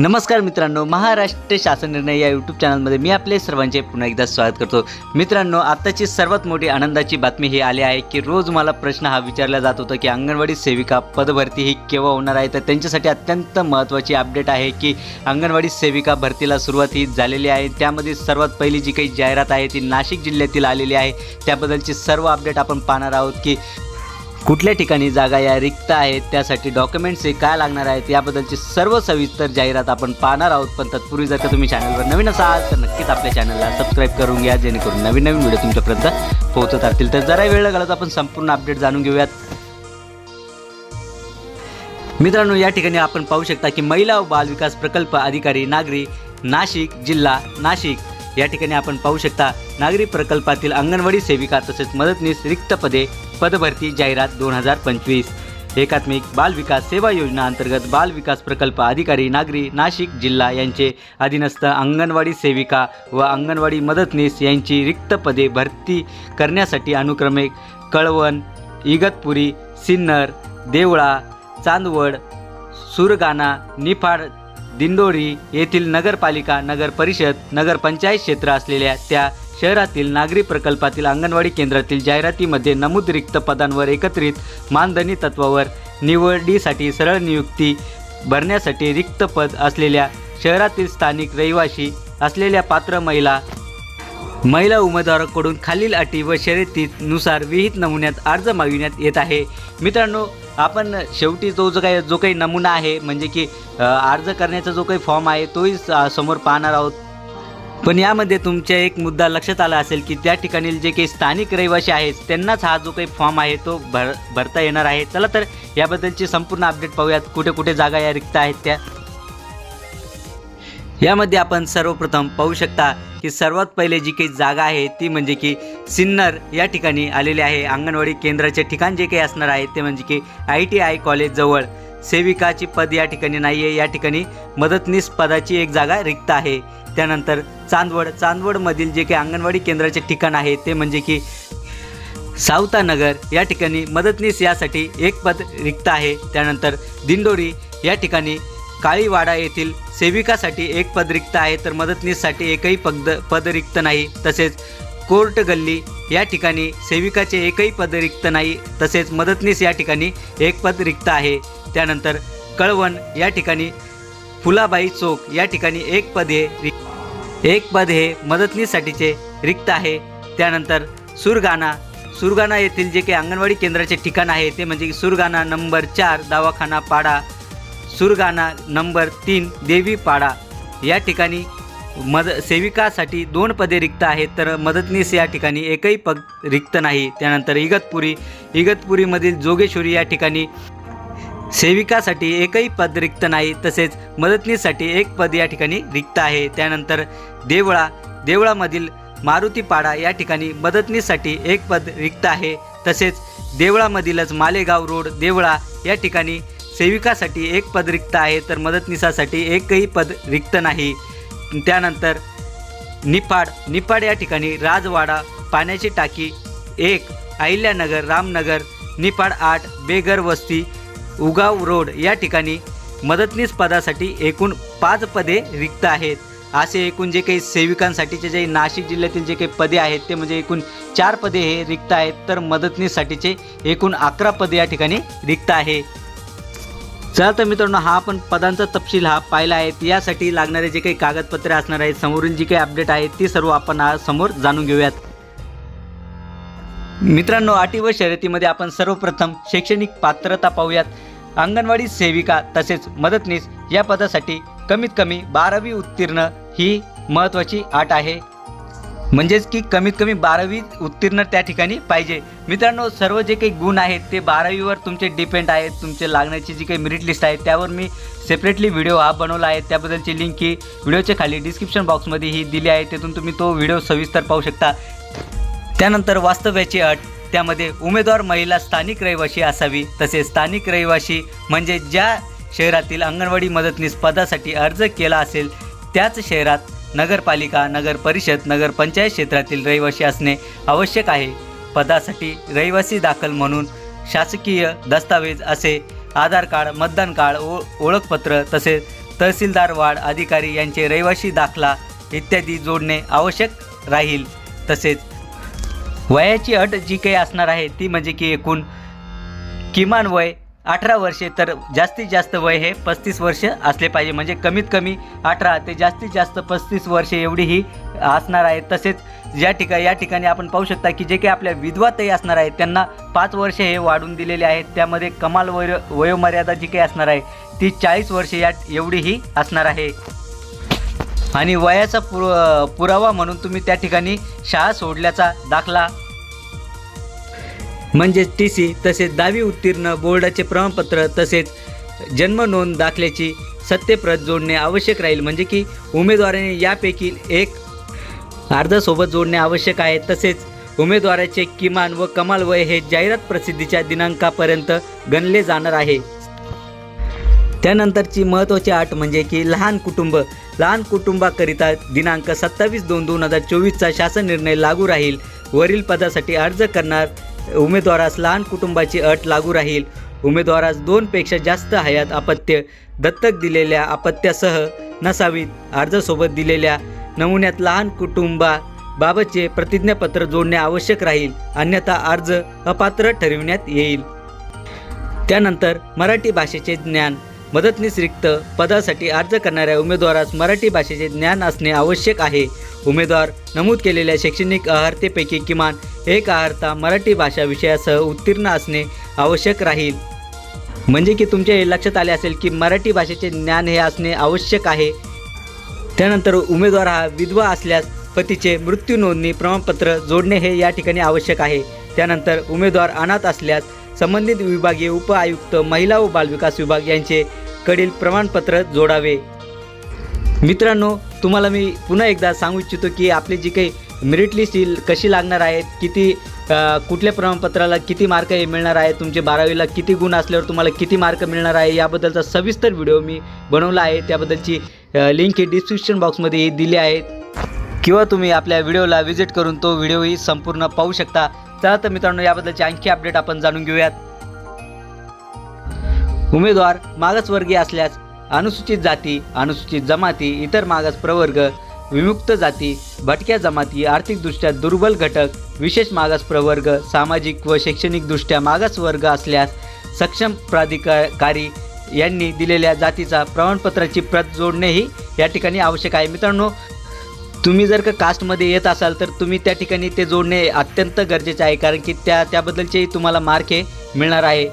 नमस्कार मित्रांनो महाराष्ट्र शासन निर्णय या यूट्यूब चॅनलमध्ये मी आपले सर्वांचे पुन्हा एकदा स्वागत करतो. मित्रांनो आत्ताची सर्वात मोठी आनंदाची बातमी ही आली आहे की रोज मला प्रश्न हा विचारला जात होता की अंगणवाडी सेविका पदभरती ही केव्हा होणार आहे? तर त्यांच्यासाठी अत्यंत महत्त्वाची अपडेट आहे की अंगणवाडी सेविका भरतीला सुरुवात ही झालेली आहे. त्यामध्ये सर्वात पहिली जी काही जाहिरात आहे ती नाशिक जिल्ह्यातील आलेली आहे. त्याबद्दलची सर्व अपडेट आपण पाहणार आहोत की कुठल्या ठिकाणी जागा या रिक्त आहेत त्यासाठी डॉक्युमेंट्स हे काय लागणार आहेत याबद्दलची सर्व सविस्तर जाहिरात आपण पाहणार आहोत. पण तत्पूर्वी जर का तुम्ही चॅनलवर नवीन असाल तर नक्कीच आपल्या चॅनलला सबस्क्राईब करून घ्या जेणेकरून नवीन नवीन व्हिडिओ तुमच्यापर्यंत पोहोचत असतील. तर जरा वेळ घालत आपण संपूर्ण अपडेट जाणून घेऊयात. मित्रांनो या ठिकाणी आपण पाहू शकता की महिला व बाल विकास प्रकल्प अधिकारी नागरी नाशिक जिल्हा नाशिक. या ठिकाणी आपण पाहू शकता नागरी प्रकल्पातील अंगणवाडी सेविका तसेच मदतनीस रिक्त पदे पदभरती जाहिरात दोन हजार पंचवीस. एकात्मिक बाल विकास सेवा योजना अंतर्गत बाल विकास प्रकल्प अधिकारी नागरी नाशिक जिल्हा यांचे अधीनस्थ अंगणवाडी सेविका व अंगणवाडी मदतनीस यांची रिक्त पदे भरती करण्यासाठी अनुक्रमे कळवण इगतपुरी सिन्नर देवळा चांदवड सुरगाणा निफाड दिंडोरी येथील नगरपालिका नगर परिषद नगरपंचायत क्षेत्र असलेल्या त्या शहरातील नागरी प्रकल्पातील अंगणवाडी केंद्रातील जाहिरातीमध्ये नमूद रिक्त पदांवर एकत्रित मानधनी तत्वावर निवडीसाठी सरळ नियुक्ती भरण्यासाठी रिक्त पद असलेल्या शहरातील स्थानिक रहिवासी असलेल्या पात्र महिला महिला उमेदवाराकडून खालील अटी व शर्यतीनुसार विहित नमुन्यात अर्ज मागविण्यात येत आहे. मित्रांनो आपण शेवटी तो जो काही जो काही नमुना आहे म्हणजे की अर्ज करण्याचा जो काही फॉर्म आहे तोही समोर पाहणार आहोत. पण यामध्ये तुमच्या एक मुद्दा लक्षात आला असेल की त्या ठिकाणी जे काही स्थानिक रहिवासी आहेत त्यांनाच हा जो काही फॉर्म आहे तो भर भरता येणार आहे. चला तर याबद्दलची संपूर्ण अपडेट पाहूयात. कुठे कुठे जागा या रिक्त आहेत त्या? यामध्ये आपण सर्वप्रथम पाहू शकता की सर्वात पहिले जी काही जागा आहे ती म्हणजे की सिन्नर या ठिकाणी आलेले आहे. अंगणवाडी केंद्राचे ठिकाण जे काही असणार आहे ते म्हणजे की आय टी आय कॉलेजजवळ सेविकाची पद या ठिकाणी नाही आहे या ठिकाणी मदतनीस पदाची एक जागा रिक्त आहे. त्यानंतर चांदवड चांदवडमधील जे काही अंगणवाडी केंद्राचे ठिकाण आहे ते म्हणजे की सावतानगर या ठिकाणी मदतनीस यासाठी एक पद रिक्त आहे. त्यानंतर दिंडोरी या ठिकाणी काळीवाडा येथील सेविकासाठी एक पद रिक्त आहे. तर मदतनीससाठी एकही पद पद रिक्त नाही. तसेच कोर्ट गल्ली या ठिकाणी सेविकाचे एकही पद रिक्त नाही तसेच मदतनीस या ठिकाणी एक पद रिक्त आहे. त्यानंतर कळवण या ठिकाणी फुलाबाई चौक या ठिकाणी एक पद हे रिक्त एक पद हे मदतनीसाठीचे रिक्त आहे. त्यानंतर सुरगाणा सुरगाणा येथील जे काही अंगणवाडी केंद्राचे ठिकाण आहे ते म्हणजे सुरगाणा नंबर चार दवाखाना पाडा सुरगाणा नंबर तीन देवी पाडा या ठिकाणी मद सेविकासाठी दोन पदे रिक्त आहेत तर मदतनीस या ठिकाणी एकही पद रिक्त नाही. त्यानंतर इगतपुरी इगतपुरीमधील जोगेश्वरी या ठिकाणी सेविकासाठी एकही पद रिक्त नाही तसेच मदतनीसाठी एक पद या ठिकाणी रिक्त आहे. त्यानंतर देवळा देवळामधील मारुतीपाडा या ठिकाणी मदतनीसाठी एक पद रिक्त आहे. तसेच देवळामधीलच मालेगाव रोड देवळा या ठिकाणी सेविकासाठी एक पद रिक्त आहे तर मदतनीसासाठी एकही पद रिक्त नाही. त्यानंतर निफाड निफाड या ठिकाणी राजवाडा पाण्याची टाकी एक अहिल्यानगर रामनगर निफाड आठ बेगर वस्ती उगाव रोड या ठिकाणी मदतनीस पदासाठी एकूण पाच पदे रिक्त आहेत. असे एकूण जे काही सेविकांसाठीचे जे नाशिक जिल्ह्यातील जे काही पदे आहेत ते म्हणजे एकूण चार पदे हे रिक्त आहेत. तर मदतनीससाठीचे एकूण अकरा पदे या ठिकाणी रिक्त आहे. चला तर मित्रांनो हा आपण पदांचा तपशील हा पाहिला आहे. यासाठी लागणारे जे काही कागदपत्रे असणार आहेत समोरून जी काही अपडेट आहे ती सर्व आपण आज समोर जाणून घेऊयात. मित्रांनो अटी व शर्यतीमध्ये आपण सर्वप्रथम शैक्षणिक पात्रता पाहूयात. अंगणवाडी सेविका तसेच मदतनीस या पदासाठी कमीत कमी बारावी उत्तीर्ण ही महत्त्वाची अट आहे. म्हणजेच की कमीत कमी बारावी उत्तीर्ण त्या ठिकाणी पाहिजे. मित्रांनो सर्व जे काही गुण आहेत ते बारावीवर तुमचे डिपेंड आहेत. तुमचे लागण्याची जी काही मेरिट लिस्ट आहे त्यावर मी सेपरेटली व्हिडिओ हा बनवला आहे. त्याबद्दलची लिंक ही व्हिडिओच्या खाली डिस्क्रिप्शन बॉक्समध्ये ही दिली आहे. तिथून तुम्ही तो व्हिडिओ सविस्तर पाहू शकता. त्यानंतर वास्तव्याची अट त्यामध्ये उमेदवार महिला स्थानिक रहिवाशी असावी. तसेच स्थानिक रहिवासी म्हणजे ज्या शहरातील अंगणवाडी मदतनीस पदासाठी अर्ज केला असेल त्याच शहरात नगरपालिका नगर परिषद नगरपंचायत क्षेत्रातील रहिवासी असणे आवश्यक आहे. पदासाठी रहिवासी दाखल म्हणून शासकीय दस्तावेज असे आधार कार्ड मतदान कार्ड ओ ओळखपत्र तसेच तहसीलदार वार्ड अधिकारी यांचे रहिवासी दाखला इत्यादी जोडणे आवश्यक राहील. तसेच वयाची अट जी काही असणार आहे ती म्हणजे की एकूण किमान वय अठरा वर्षे तर जास्तीत जास्त वय हे पस्तीस वर्ष असले पाहिजे. म्हणजे कमीत कमी अठरा ते जास्तीत जास्त पस्तीस वर्षे एवढी ही असणार आहे. तसेच ज्या ठिकाणी या ठिकाणी आपण पाहू शकता की जे काही आपल्या विधवातही असणार आहेत त्यांना पाच वर्षे हे वाढून दिलेले आहेत. त्यामध्ये कमाल वय वयोमर्यादा जी काही असणार आहे ती चाळीस वर्षे या एवढी ही असणार आहे. आणि वयाचा पुर पुरावा म्हणून तुम्ही त्या ठिकाणी शाळा सोडल्याचा दाखला म्हणजेच टी सी तसेच दहावी उत्तीर्ण बोर्डाचे प्रमाणपत्र तसेच जन्म नोंद दाखल्याची सत्यप्रत जोडणे आवश्यक राहील. म्हणजे की उमेदवाराने यापैकी एक अर्जासोबत जोडणे आवश्यक आहे. तसेच उमेदवाराचे किमान व कमाल वय हे जाहिरात प्रसिद्धीच्या दिनांकापर्यंत गणले जाणार आहे. त्यानंतरची महत्त्वाची अट म्हणजे की लहान कुटुंब. लहान कुटुंबाकरिता दिनांक सत्तावीस दोन दोन हजार चोवीसचा शासन निर्णय लागू राहील. वरील पदासाठी अर्ज करणार उमेदवारास लहान कुटुंबाची अट लागू राहील. उमेदवारास दोनपेक्षा जास्त हयात अपत्य. दत्तक दिलेल्या अपत्यासह नसावीत. अर्जासोबत दिलेल्या नमुन्यात लहान कुटुंबाबाबतचे प्रतिज्ञापत्र जोडणे आवश्यक राहील. अन्यथा अर्ज अपात्र ठरविण्यात येईल. त्यानंतर मराठी भाषेचे ज्ञान. मदतनीस रिक्त पदासाठी अर्ज करणाऱ्या उमेदवारास मराठी भाषेचे ज्ञान असणे आवश्यक आहे. उमेदवार नमूद केलेल्या शैक्षणिक अर्हतेपैकी किमान एक अर्हता मराठी भाषा विषयासह उत्तीर्ण असणे आवश्यक राहील. म्हणजे की तुमच्या हे लक्षात आले असेल की मराठी भाषेचे ज्ञान हे असणे आवश्यक आहे. त्यानंतर उमेदवार हा विधवा असल्यास पतीचे मृत्यू नोंदणी प्रमाणपत्र जोडणे हे या ठिकाणी आवश्यक आहे. त्यानंतर उमेदवार अनाथ असल्यास संबंधित विभागीय उप आयुक्त महिला व बालविकास विभाग यांचे कडील प्रमाणपत्र जोडावे. मित्रांनो तुम्हाला मी पुन्हा एकदा सांगू इच्छितो की आपली जी काही मेरिट लिस्ट येईल कशी लागणार आहेत किती कुठल्या प्रमाणपत्राला किती मार्क हे मिळणार आहे तुमचे बारावीला किती गुण असल्यावर तुम्हाला किती मार्क मिळणार आहे याबद्दलचा सविस्तर व्हिडिओ मी बनवला आहे. त्याबद्दलची लिंक ही डिस्क्रिप्शन बॉक्समध्ये दिली आहे. किंवा तुम्ही आपल्या व्हिडिओला व्हिजिट करून तो व्हिडिओही संपूर्ण पाहू शकता. चला तर मित्रांनो याबद्दलची आणखी अपडेट आपण जाणून घेऊयात. उमेदवार मागासवर्गीय असल्यास अनुसूचित जाती अनुसूचित जमाती इतर मागास प्रवर्ग विमुक्त जाती भटक्या जमाती आर्थिकदृष्ट्या दुर्बल घटक विशेष मागास प्रवर्ग सामाजिक व शैक्षणिकदृष्ट्या मागास वर्ग असल्यास सक्षम प्राधिकारी यांनी दिलेल्या जातीचा प्रमाणपत्राची प्रत जोडणेही या ठिकाणी आवश्यक आहे. मित्रांनो तुम्ही जर का कास्टमध्ये येत असाल तर तुम्ही त्या ठिकाणी ते जोडणे अत्यंत गरजेचे आहे कारण की त्या त्याबद्दलचेही तुम्हाला मार्के मिळणार आहे.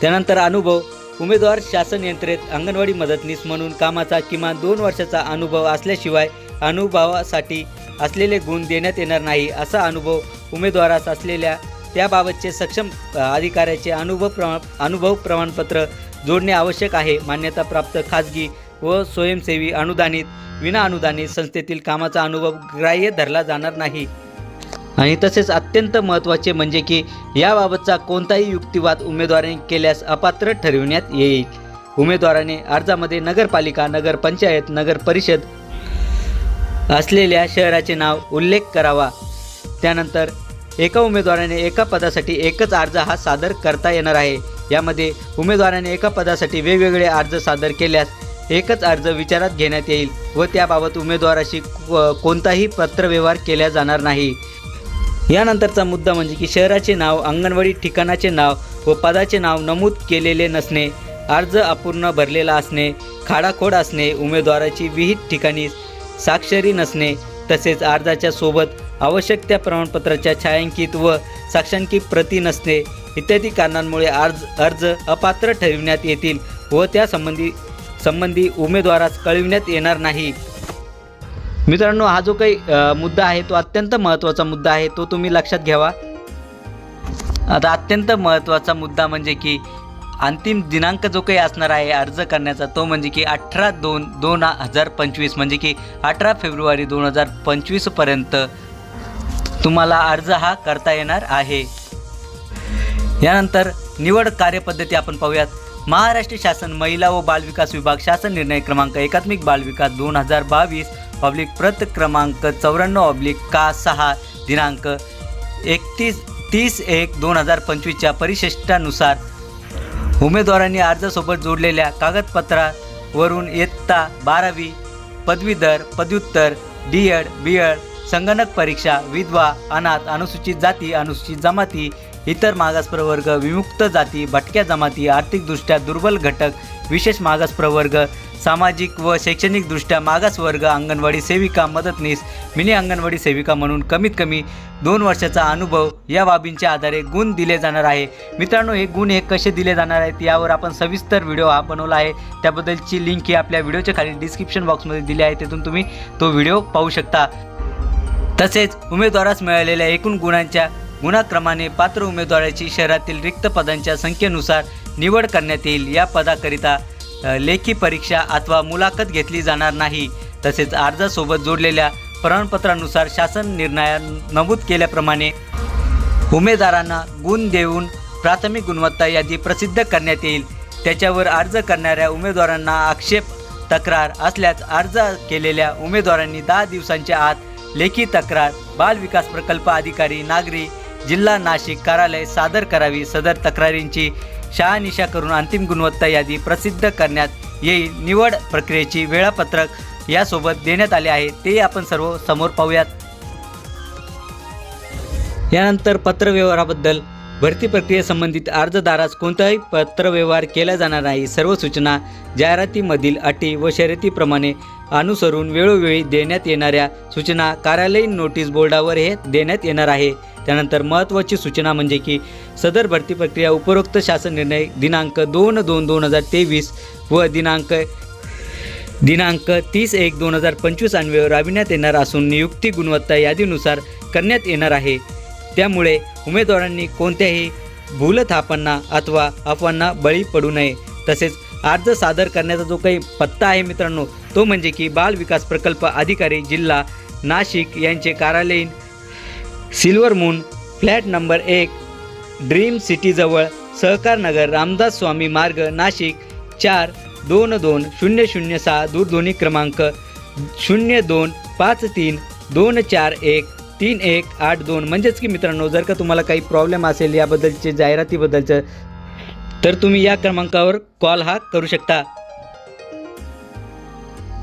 त्यानंतर अनुभव. उमेदवार शासन यंत्रेत अंगणवाडी मदतनीस म्हणून कामाचा किमान दोन वर्षाचा अनुभव असल्याशिवाय अनुभवासाठी असलेले गुण देण्यात येणार नाही असा अनुभव उमेदवारास असलेल्या त्याबाबतचे सक्षम अधिकाऱ्याचे अनुभव प्रमा अनुभव प्रमाणपत्र जोडणे आवश्यक आहे. मान्यताप्राप्त खाजगी व स्वयंसेवी अनुदानित विनाअनुदानित संस्थेतील कामाचा अनुभव ग्राह्य धरला जाणार नाही. आणि तसेच अत्यंत महत्त्वाचे म्हणजे की याबाबतचा कोणताही युक्तिवाद उमेदवाराने केल्यास अपात्र ठरविण्यात येईल. उमेदवाराने अर्जामध्ये नगरपालिका नगरपंचायत नगर परिषद असलेल्या शहराचे नाव उल्लेख करावा. त्यानंतर एका उमेदवाराने एका पदासाठी एकच अर्ज हा सादर करता येणार आहे. यामध्ये उमेदवाराने एका पदासाठी वेगवेगळे अर्ज सादर केल्यास एकच अर्ज विचारात घेण्यात येईल व त्याबाबत उमेदवाराशी कोणताही पत्रव्यवहार केला जाणार नाही. यानंतरचा मुद्दा म्हणजे की शहराचे नाव अंगणवाडी ठिकाणाचे नाव व पदाचे नाव नमूद केलेले नसणे अर्ज अपूर्ण भरलेला असणे खाडाखोड असणे उमेदवाराची विहित ठिकाणी साक्षरी नसणे तसेच अर्जाच्या सोबत आवश्यक त्या प्रमाणपत्राच्या छायांकित व साक्षांकित प्रती नसणे इत्यादी कारणांमुळे अर्ज अर्ज अपात्र ठरविण्यात येतील व त्या संबंधी संबंधी उमेदवारास कळविण्यात येणार नाही. मित्रांनो हा जो काही मुद्दा आहे तो अत्यंत महत्त्वाचा मुद्दा आहे तो तुम्ही लक्षात घ्यावा. आता अत्यंत महत्त्वाचा मुद्दा म्हणजे की अंतिम दिनांक जो काही असणार आहे अर्ज करण्याचा तो म्हणजे की अठरा दोन दोन हजार पंचवीस म्हणजे की अठरा फेब्रुवारी दोन हजार पंचवीसपर्यंत तुम्हाला अर्ज हा करता येणार आहे. यानंतर निवड कार्यपद्धती आपण पाहूयात. महाराष्ट्र शासन महिला व बालविकास विभाग शासन निर्णय क्रमांक एकात्मिक बालविकास दोन हजार बावीस ऑब्लिक प्रत क्रमांक चौऱ्याण्णव ऑब्लिक का सहा दिनांक एकतीस तीस एक दोन हजार पंचवीसच्या परिशिष्टानुसार उमेदवारांनी अर्जासोबत जोडलेल्या कागदपत्रावरून इयत्ता बारावी पदवीधर पदव्युत्तर डी एड बी एड संगणक परीक्षा विधवा अनाथ अनुसूचित जाती अनुसूचित जमाती इतर मागास प्रवर्ग विमुक्त जाती भटक्या जमाती आर्थिकदृष्ट्या दुर्बल घटक विशेष मागास प्रवर्ग सामाजिक व शैक्षणिकदृष्ट्या मागास वर्ग अंगणवाडी सेविका मदतनीस मिनी अंगणवाडी सेविका म्हणून कमीत कमी दोन वर्षाचा अनुभव या बाबींच्या आधारे गुण दिले जाणार आहे. मित्रांनो हे गुण हे कसे दिले जाणार आहेत यावर आपण सविस्तर व्हिडिओ हा बनवला आहे. त्याबद्दलची लिंक ही आपल्या व्हिडिओच्या खाली डिस्क्रिप्शन बॉक्समध्ये दिली आहे तिथून तुम्ही तो व्हिडिओ पाहू शकता. तसेच उमेदवारास मिळालेल्या एकूण गुणांच्या गुणाक्रमाने पात्र उमेदवाराची शहरातील रिक्त पदांच्या संख्येनुसार निवड करण्यात येईल. या पदाकरिता लेखी परीक्षा अथवा मुलाखत घेतली जाणार नाही. तसेच अर्जासोबत जोडलेल्या प्रमाणपत्रानुसार शासन निर्णयात नमूद केल्याप्रमाणे उमेदवारांना गुण देऊन प्राथमिक गुणवत्ता यादी प्रसिद्ध करण्यात येईल. त्याच्यावर अर्ज करणाऱ्या उमेदवारांना आक्षेप तक्रार असल्यास अर्ज केलेल्या उमेदवारांनी दहा दिवसांच्या आत लेखी तक्रार बाल विकास प्रकल्प अधिकारी नागरी जिल्हा नाशिक कार्यालय सादर करावी. सदर तक्रारींची शहानिशा करून अंतिम गुणवत्ता यादी प्रसिद्ध करण्यात येईल. निवड प्रक्रियेची वेळापत्रक यासोबत देण्यात आले आहे. ते आपण सर्व समोर पाहूयात. यानंतर पत्रव्यवहाराबद्दल. भरती प्रक्रियेसंबंधित अर्जदारास कोणताही पत्रव्यवहार केला जाणार नाही. सर्व सूचना जाहिरातीमधील अटी व शर्यतीप्रमाणे अनुसरून वेळोवेळी देण्यात येणाऱ्या सूचना कार्यालयीन नोटीस बोर्डावर हे देण्यात येणार आहे. त्यानंतर महत्त्वाची सूचना म्हणजे की सदर भरती प्रक्रिया उपरोक्त शासन निर्णय दिनांक दोन दोन दोन हजार तेवीस व दिनांक दिनांक तीस एक दोन हजार पंचवीस अन्वये राबविण्यात येणार असून नियुक्ती गुणवत्ता यादीनुसार करण्यात येणार आहे. त्यामुळे उमेदवारांनी कोणत्याही भूलथापांना अथवा अफवांना बळी पडू नये. तसेच अर्ज सादर करण्याचा जो काही पत्ता आहे मित्रांनो तो म्हणजे की बाल विकास प्रकल्प अधिकारी जिल्हा नाशिक यांचे कार्यालयीन सिल्वर मून फ्लॅट नंबर एक ड्रीम सिटीजवळ सहकार नगर रामदास स्वामी मार्ग नाशिक चार दोन दोन शून्य शून्य सहा दूरध्वनी क्रमांक शून्य दोन पाच तीन दोन चार एक तीन एक आठ दोन. म्हणजेच की मित्रांनो जर का तुम्हाला काही प्रॉब्लेम असेल याबद्दलचे जाहिरातीबद्दलचं तर तुम्ही या क्रमांकावर कॉल हा करू शकता.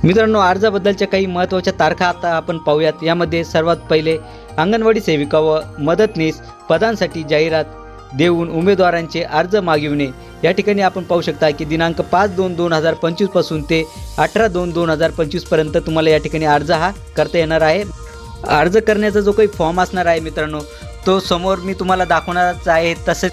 मित्रांनो अर्जाबद्दलच्या काही महत्त्वाच्या तारखा आता आपण पाहूयात. यामध्ये सर्वात पहिले अंगणवाडी सेविका व मदतनीस पदांसाठी जाहिरात देऊन उमेदवारांचे अर्ज मागविणे. या ठिकाणी आपण पाहू शकता की दिनांक पाच दोन दोन हजार पंचवीसपासून ते अठरा दोन दोन हजार पंचवीसपर्यंत तुम्हाला या ठिकाणी अर्ज हा करता येणार आहे. अर्ज करण्याचा जो काही फॉर्म असणार आहे मित्रांनो तो समोर मी तुम्हाला दाखवणारच आहे. तसेच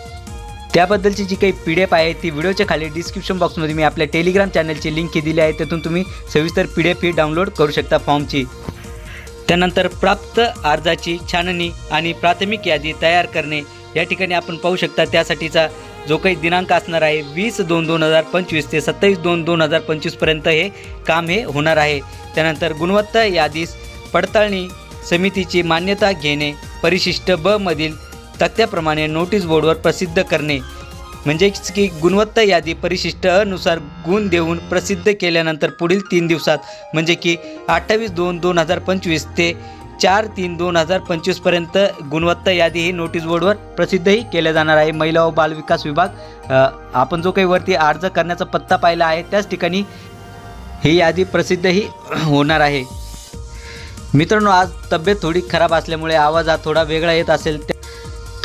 त्याबद्दलची जी काही पी डी एफ आहे ती व्हिडिओच्या खाली डिस्क्रिप्शन बॉक्समध्ये मी आपल्या टेलिग्राम चॅनलची लिंक ही दिली आहे. त्यातून तुम्ही सविस्तर पी डी एफ ही डाउनलोड करू शकता फॉर्मची. त्यानंतर प्राप्त अर्जाची छाननी आणि प्राथमिक यादी तयार करणे या ठिकाणी आपण पाहू शकता त्यासाठीचा जो काही दिनांक असणार आहे वीस दोन दोन हजार पंचवीस ते सत्तावीस दोन दोन हजार पंचवीसपर्यंत हे काम हे होणार आहे. त्यानंतर गुणवत्ता यादीस पडताळणी समितीची मान्यता घेणे परिशिष्ट ब मधील तक्त्याप्रमाणे नोटीस बोर्डवर प्रसिद्ध करणे म्हणजेच की गुणवत्ता यादी परिशिष्ट अनुसार गुण देऊन प्रसिद्ध केल्यानंतर पुढील तीन दिवसात म्हणजे की अठ्ठावीस दोन दोन हजार पंचवीस ते चार तीन दोन हजार पंचवीसपर्यंत गुणवत्ता यादी ही नोटीस बोर्डवर प्रसिद्धही केल्या जाणार आहे. महिला व बालविकास विभाग आपण जो काही वरती अर्ज करण्याचा पत्ता पाहिला आहे त्याच ठिकाणी ही यादी प्रसिद्धही होणार आहे. मित्रांनो आज तब्येत थोडी खराब असल्यामुळे आवाज हा थोडा वेगळा येत असेल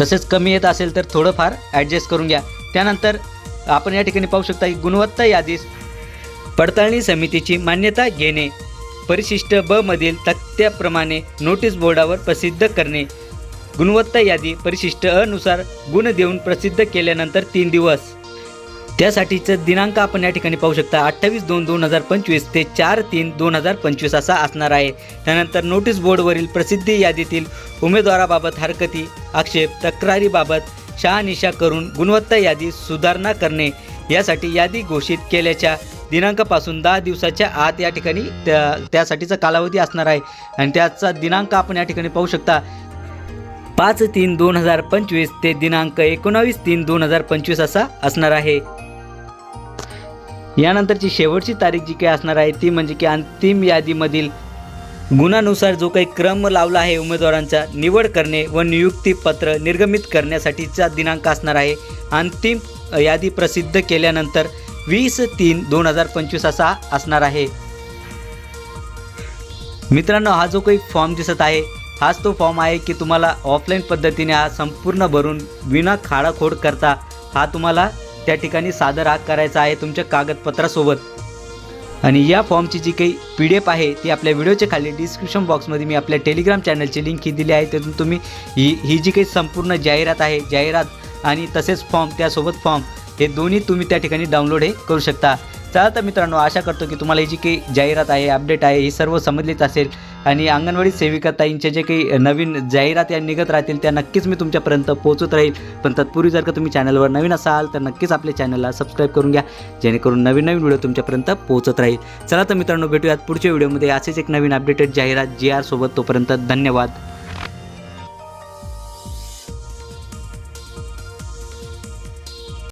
तसेच कमी येत असेल तर थोडंफार ॲडजस्ट करून घ्या. त्यानंतर आपण या ठिकाणी पाहू शकता की गुणवत्ता यादीस पडताळणी समितीची मान्यता घेणे परिशिष्ट ब मधील तक्त्याप्रमाणे नोटीस बोर्डावर प्रसिद्ध करणे गुणवत्ता यादी परिशिष्ट अनुसार गुण देऊन प्रसिद्ध केल्यानंतर तीन दिवस. त्यासाठीचं दिनांक आपण या ठिकाणी पाहू शकता अठ्ठावीस दोन दोन हजार पंचवीस ते चार तीन दोन हजार पंचवीस असा असणार आहे. त्यानंतर नोटीस बोर्डवरील प्रसिद्धी यादीतील उमेदवाराबाबत हरकती आक्षेप तक्रारीबाबत शहानिशा करून गुणवत्ता यादी सुधारणा करणे यासाठी यादी घोषित केल्याच्या दिनांकापासून दहा दिवसाच्या आत या ठिकाणी त्या त्यासाठीचा कालावधी असणार आहे. आणि त्याचा दिनांक आपण या ठिकाणी पाहू शकता. पाच तीन दोन हजार पंचवीस ते दिनांक एकोणावीस तीन दोन हजार पंचवीस असा असणार आहे. यानंतरची शेवटची तारीख जी काही असणार आहे ती म्हणजे की अंतिम यादीमधील गुणानुसार जो काही क्रम लावला आहे उमेदवारांचा निवड करणे व नियुक्तीपत्र निर्गमित करण्यासाठीचा दिनांक असणार आहे. अंतिम यादी प्रसिद्ध केल्यानंतर वीस तीन दोन हजार पंचवीस असा असणार आहे. मित्रांनो हा जो काही फॉर्म दिसत आहे हाच तो फॉर्म आहे की तुम्हाला ऑफलाईन पद्धतीने हा संपूर्ण भरून विना खाडाखोड करता हा तुम्हाला त्या ठिकाणी सादर हा करायचा आहे तुमच्या कागदपत्रासोबत. आणि या फॉर्मची जी काही पी डी एफ आहे ती आपल्या व्हिडिओच्या खाली डिस्क्रिप्शन बॉक्समध्ये मी आपल्या टेलिग्राम चॅनलची लिंक ही दिली आहे. त्यातून तुम्ही ही ही जी काही संपूर्ण जाहिरात आहे जाहिरात आणि तसेच फॉर्म त्यासोबत फॉर्म हे दोन्ही तुम्ही त्या ठिकाणी डाउनलोड हे करू शकता. चला तर मित्रांनो आशा करतो की तुम्हाला ही जी काही जाहिरात आहे अपडेट आहे ही सर्व समजलीच असेल. आणि अंगणवाडी सेविका ताईंच्या जे काही नवीन जाहिरात या निघत राहतील त्या नक्कीच मी तुमच्यापर्यंत पोहोचत राहील. पण तत्पूर्वी जर का तुम्ही चॅनलवर नवीन असाल तर नक्कीच आपल्या चॅनलला सबस्क्राईब करून घ्या. जेणेकरून नवीन नवीन व्हिडिओ तुमच्यापर्यंत पोहोचत राहील. चला तर मित्रांनो भेटूयात पुढच्या व्हिडिओमध्ये. असेच एक नवीन अपडेटेड जाहिरात जी आर सोबत. तोपर्यंत धन्यवाद.